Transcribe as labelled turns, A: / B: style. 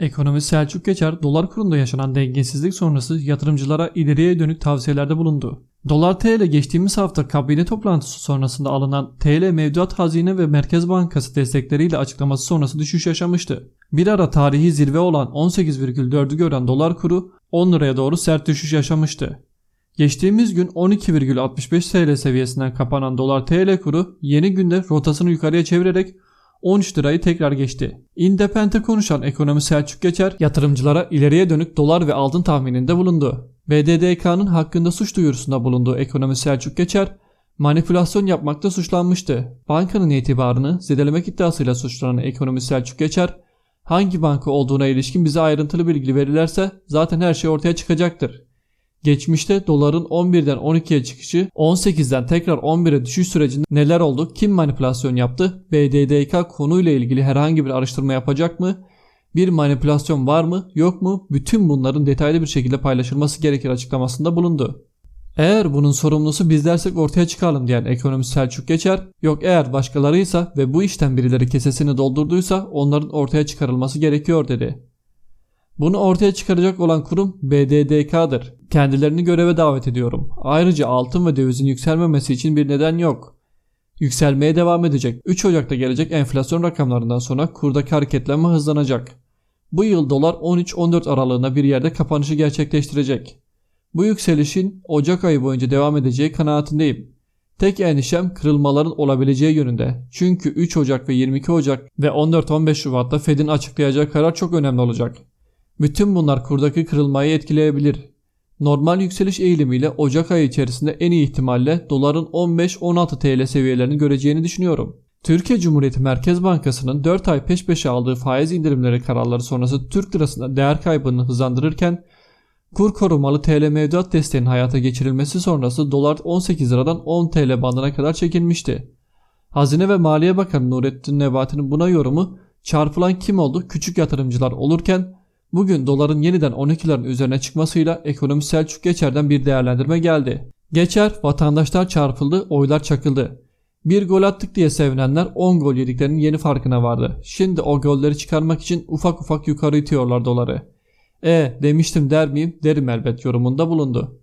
A: Ekonomist Selçuk Geçer, dolar kurunda yaşanan dengesizlik sonrası yatırımcılara ileriye dönük tavsiyelerde bulundu. Dolar TL geçtiğimiz hafta kabine toplantısı sonrasında alınan TL mevduat hazine ve Merkez Bankası destekleriyle açıklaması sonrası düşüş yaşamıştı. Bir ara tarihi zirve olan 18,4'ü gören dolar kuru 10 liraya doğru sert düşüş yaşamıştı. Geçtiğimiz gün 12,65 TL seviyesinden kapanan dolar TL kuru yeni günde rotasını yukarıya çevirerek 13 lirayı tekrar geçti. Independent'e konuşan ekonomi Selçuk Geçer yatırımcılara ileriye dönük dolar ve altın tahmininde bulundu. BDDK'nın hakkında suç duyurusunda bulunduğu ekonomi Selçuk Geçer manipülasyon yapmakta suçlanmıştı. Bankanın itibarını zedelemek iddiasıyla suçlanan ekonomi Selçuk Geçer hangi banka olduğuna ilişkin bize ayrıntılı bilgi verirlerse zaten her şey ortaya çıkacaktır. Geçmişte doların 11'den 12'ye çıkışı, 18'den tekrar 11'e düşüş sürecinde neler oldu, kim manipülasyon yaptı, BDDK konuyla ilgili herhangi bir araştırma yapacak mı, bir manipülasyon var mı, yok mu, bütün bunların detaylı bir şekilde paylaşılması gerekir açıklamasında bulundu. Eğer bunun sorumlusu bizlersek ortaya çıkalım diyen ekonomist Selçuk Geçer, yok eğer başkalarıysa ve bu işten birileri kesesini doldurduysa onların ortaya çıkarılması gerekiyor dedi. Bunu ortaya çıkaracak olan kurum BDDK'dır. Kendilerini göreve davet ediyorum. Ayrıca altın ve dövizin yükselmemesi için bir neden yok. Yükselmeye devam edecek. 3 Ocak'ta gelecek enflasyon rakamlarından sonra kurdaki hareketlenme hızlanacak. Bu yıl dolar 13-14 aralığında bir yerde kapanışı gerçekleştirecek. Bu yükselişin Ocak ayı boyunca devam edeceği kanaatindeyim. Tek endişem kırılmaların olabileceği yönünde. Çünkü 3 Ocak ve 22 Ocak ve 14-15 Şubat'ta Fed'in açıklayacağı karar çok önemli olacak. Bütün bunlar kurdaki kırılmayı etkileyebilir. Normal yükseliş eğilimiyle Ocak ayı içerisinde en iyi ihtimalle doların 15-16 TL seviyelerini göreceğini düşünüyorum. Türkiye Cumhuriyeti Merkez Bankası'nın 4 ay peş peşe aldığı faiz indirimleri kararları sonrası Türk lirasında değer kaybını hızlandırırken kur korumalı TL mevduat desteğinin hayata geçirilmesi sonrası dolar 18 liradan 10 TL bandına kadar çekilmişti. Hazine ve Maliye Bakanı Nurettin Nebati'nin buna yorumu çarpılan kim oldu küçük yatırımcılar olurken Bugün doların yeniden 12'lerin üzerine çıkmasıyla ekonomi Selçuk Geçer'den bir değerlendirme geldi. Geçer vatandaşlar çarpıldı, oylar çakıldı. Bir gol attık diye sevinenler 10 gol yediklerinin yeni farkına vardı. Şimdi o golleri çıkarmak için ufak ufak yukarı itiyorlar doları. E demiştim der miyim? Derim elbet yorumunda bulundu.